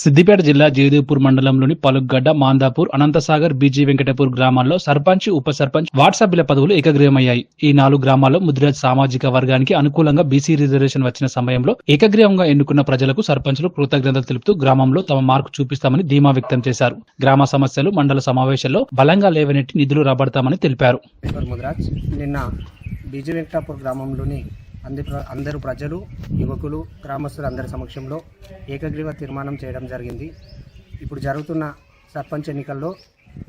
సిద్దిపేట జిల్లా జయదేవ్పూర్ మండలంలోని పలుగడ్డ మాందాపూర్ అనంతసాగర్ బీజీ వెంకటపూర్ గ్రామాల్లో సర్పంచ్ ఉప సర్పంచ్ వార్డ్ సభ్యుల పదవులు ఏకగ్రీవమయ్యాయి. ఈ నాలుగు గ్రామాల్లో ముద్రాజ్ సామాజిక వర్గానికి అనుకూలంగా బీసీ రిజర్వేషన్ వచ్చిన సమయంలో ఏకగ్రీవంగా ఎన్నుకున్న ప్రజలకు సర్పంచ్లు కృతజ్ఞతలు తెలుపుతూ గ్రామంలో తమ మార్కు చూపిస్తామని ధీమా వ్యక్తం చేశారు. గ్రామ సమస్యలు మండల సమావేశంలో బలంగా లేవనెట్టి నిధులు రాబడతామని తెలిపారు. నిన్న బీజీ వెంకటాపూర్ గ్రామంలోని అంది ప్ర- అందరు ప్రజలు యువకులు గ్రామస్తులు అందరి సమక్షంలో ఏకగ్రీవ తీర్మానం చేయడం జరిగింది. ఇప్పుడు జరుగుతున్న సర్పంచ్ ఎన్నికల్లో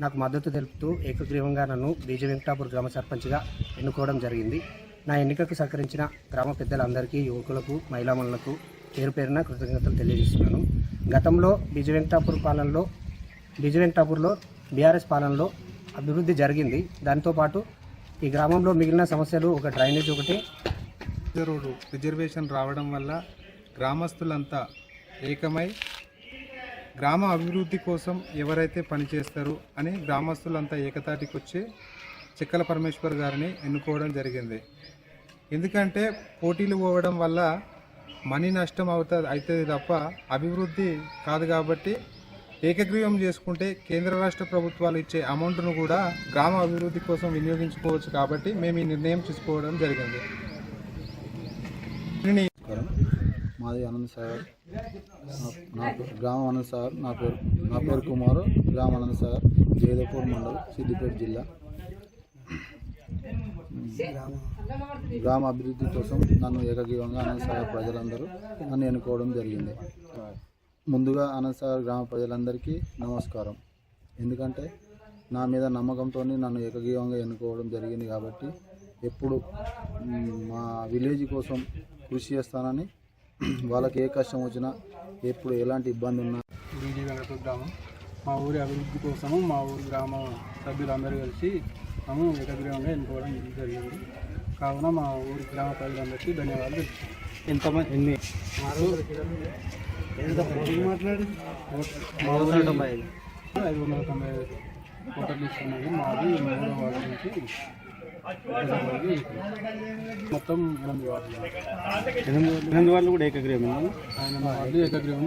నాకు మద్దతు తెలుపుతూ ఏకగ్రీవంగా నన్ను బీజీ వెంకటాపూర్ గ్రామ సర్పంచ్గా ఎన్నుకోవడం జరిగింది. నా ఎన్నికకు సహకరించిన గ్రామ పెద్దలందరికీ యువకులకు మహిళామణులకు పేరు పేరున కృతజ్ఞతలు తెలియజేస్తున్నాను. గతంలో బీజీ వెంకటాపూర్ పాలనలో బీజీ వెంకటాపూర్లో బీఆర్ఎస్ పాలనలో అభివృద్ధి జరిగింది. దాంతోపాటు ఈ గ్రామంలో మిగిలిన సమస్యలు ఒక డ్రైనేజ్ ఒకటి రోడ్డు రిజర్వేషన్ రావడం వల్ల గ్రామస్తులంతా ఏకమై గ్రామ అభివృద్ధి కోసం ఎవరైతే పనిచేస్తారో అని గ్రామస్తులంతా ఏకతాటికి వచ్చి చిక్కల పరమేశ్వర్ గారిని ఎన్నుకోవడం జరిగింది. ఎందుకంటే పోటీలు పోవడం వల్ల మనీ నష్టం అవుతుంది అవుతుంది తప్ప అభివృద్ధి కాదు కాబట్టి ఏకగ్రీవం చేసుకుంటే కేంద్ర రాష్ట్ర ప్రభుత్వాలు ఇచ్చే అమౌంట్ను కూడా గ్రామ అభివృద్ధి కోసం వినియోగించుకోవచ్చు కాబట్టి మేము ఈ నిర్ణయం తీసుకోవడం జరిగింది దీనిని నమస్కారం మాది ఆనంద్ సాగర్. నా- గ్రామం ఆనంద్ సాగర్. నా పేరు నా పేరు కుమారు. గ్రామం ఆనంద్ సాగర్. జయదేపూర్ మండలం సిద్దిపేట జిల్లా. గ్రామ అభివృద్ధి కోసం నన్ను ఏకగ్రీవంగా ఆనంద్ సాగర్ ప్రజలందరూ నన్ను ఎన్నుకోవడం జరిగింది. ముందుగా ఆనంద్ సాగర్ గ్రామ ప్రజలందరికీ నమస్కారం. ఎందుకంటే నా మీద నమ్మకంతో నన్ను ఏకగ్రీవంగా ఎన్నుకోవడం జరిగింది కాబట్టి ఎప్పుడు మా విలేజ్ కోసం కృషి చేస్తానని వాళ్ళకి ఏ కష్టం వచ్చినా ఎప్పుడు ఎలాంటి ఇబ్బంది ఉన్నా. బీజీ వెంకటపూర్ గ్రామం మా ఊరి అభివృద్ధి కోసము మా ఊరి గ్రామ సభ్యులందరూ కలిసి మేము ఏకగ్రీవంగా ఎన్నుకోవడం జరిగింది. కావున మా ఊరి గ్రామ ప్రజలందరికీ ధన్యవాదాలు. ఎంతమంది ఎన్ని? మా ఊరి ఐదు వందల తొంభై ఐదు. ఓటర్లు ఇస్తున్నాయి మాది మూడో వార్డు నుంచి. మొత్తం ఎనిమిది వార్డులు. ఎనిమిది వార్డులు కూడా ఏకగ్రీవం ఎనిమిది వార్డులు ఏకగ్రీవం